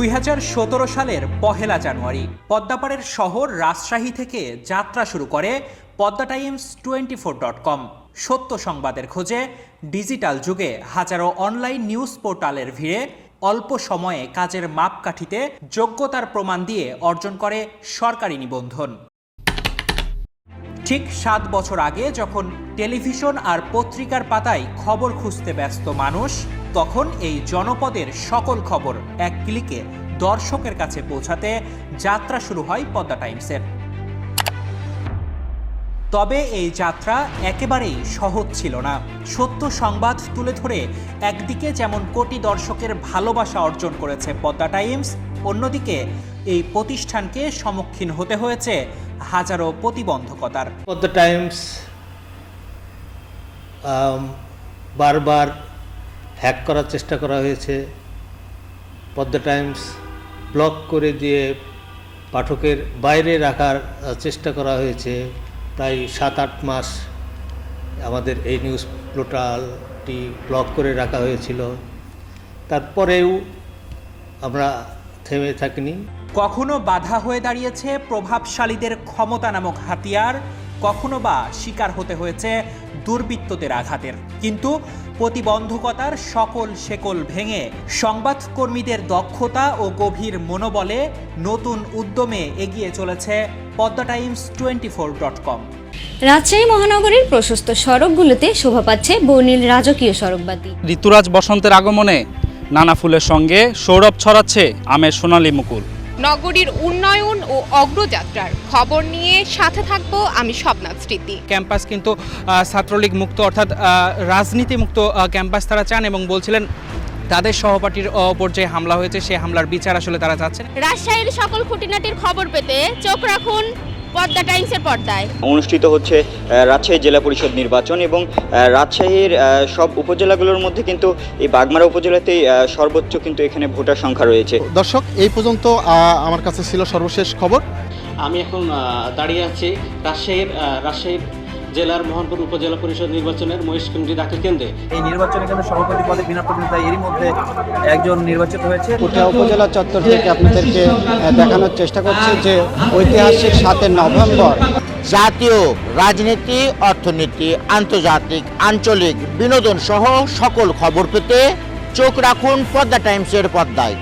দুই হাজার সতেরো সালের পহেলা জানুয়ারি, পদ্মাপাড়ের শহর রাজশাহী থেকে যাত্রা শুরু করে Padma Times twenty four dot com. সত্য সংবাদের খোঁজে ডিজিটাল যুগে হাজারো অনলাইন নিউজ পোর্টালের ভিড়ে অল্প সময়ে কাজের মাপকাঠিতে যোগ্যতার প্রমাণ দিয়ে অর্জন করে সরকারি নিবন্ধন। ঠিক সাত বছর আগে যখন টেলিভিশন আর পত্রিকার পাতায় খবর খুঁজতে ব্যস্ত মানুষ তখন এই জনপদের সকল খবর এক ক্লিকে দর্শকের কাছে পৌঁছাতে যাত্রা শুরু হয় পদ্মা টাইমসের। তবে এই যাত্রা একেবারেই সহজ ছিল না। সত্য সংবাদ তুলে ধরে একদিকে যেমন কোটি দর্শকের ভালোবাসা অর্জন করেছে পদ্মা টাইমস, অন্যদিকে এই প্রতিষ্ঠানকে সম্মুখীন হতে হয়েছে হাজারো প্রতিবন্ধকতার। পদ্মা টাইমস বারবার হ্যাক করার চেষ্টা করা হয়েছে। পদ্মা টাইমস ব্লক করে দিয়ে পাঠকের বাইরে রাখার চেষ্টা করা হয়েছে। প্রায় সাত, আট মাস আমাদের এই নিউজ পোর্টালটি ব্লক করে রাখা হয়েছিল। তারপরেও আমরা থেমে থাকিনি। কখনো বাধা হয়ে দাঁড়িয়েছে প্রভাবশালীদের ক্ষমতা নামক হাতিয়ার। কখনো বা শিকার হতে হয়েছে দুর্বৃত্তদের আঘাতের। কিন্তু প্রতিবন্ধকতার সকল শেকল ভেঙে সংবাদকর্মীদের দক্ষতা ও গভীর মনোবলে নতুন উদ্যমে এগিয়ে চলেছে Padma Times twenty four dot com. Rajshahi মহানগরীর প্রশস্ত সড়কগুলোতে শোভা পাচ্ছে বর্ণিল রাজকীয় সড়কবাতি। ঋতুরাজ বসন্তের আগমনে নানা ফুলের সঙ্গে সৌরভ ছড়াচ্ছে আমের সোনালী মুকুল। নগরীর উন্নয়ন ও অগ্রযাত্রার খবর নিয়ে সাথে থাকব আমি স্বপ্নাথ স্মৃতি। ক্যাম্পাস কিন্তু ছাত্রলীগ মুক্ত অর্থাৎ রাজনীতি মুক্ত ক্যাম্পাস তারা চান এবং বলছিলেন তাদের সহপাঠীর ওপর যে হামলা হয়েছে সে হামলার বিচার আসলে তারা চাচ্ছেন রাজশাহীর সকল খুঁটিনাটির খবর পেতে চোখ রাখুন পদ্মা টাইমসের পর্দায়। অনুষ্ঠিত হচ্ছে রাজশাহী জেলা পরিষদ নির্বাচন এবং রাজশাহীর সব উপজেলাগুলোর মধ্যে কিন্তু এই বাগমারা উপজেলাতেই সর্বোচ্চ কিন্তু এখানে ভোটার সংখ্যা রয়েছে। দর্শক এই পর্যন্ত আমার কাছে ছিল সর্বশেষ খবর। আমি এখন দাঁড়িয়ে আছি রাজশাহীর রাজশাহীর জেলার মোহনপুর উপজেলা পরিষদ নির্বাচনের মহেশকুণ্ডী দাখিল কেন্দ্রে। এই নির্বাচনে কিন্তু সভাপতি পদে বিনা প্রতিদ্বন্দ্বিতা এরই মধ্যে একজন নির্বাচিত হয়েছে। পুঠিয়া উপজেলা চত্বর থেকে আপনাদেরকে দেখানোর চেষ্টা করছি যে ঐতিহাসিক সাতে নভেম্বর জাতীয় রাজনীতি অর্থনীতি আন্তর্জাতিক আঞ্চলিক বিনোদন সহ সকল খবর পেতে চোখ রাখুন পদ্মা টাইমসের পর্দায়।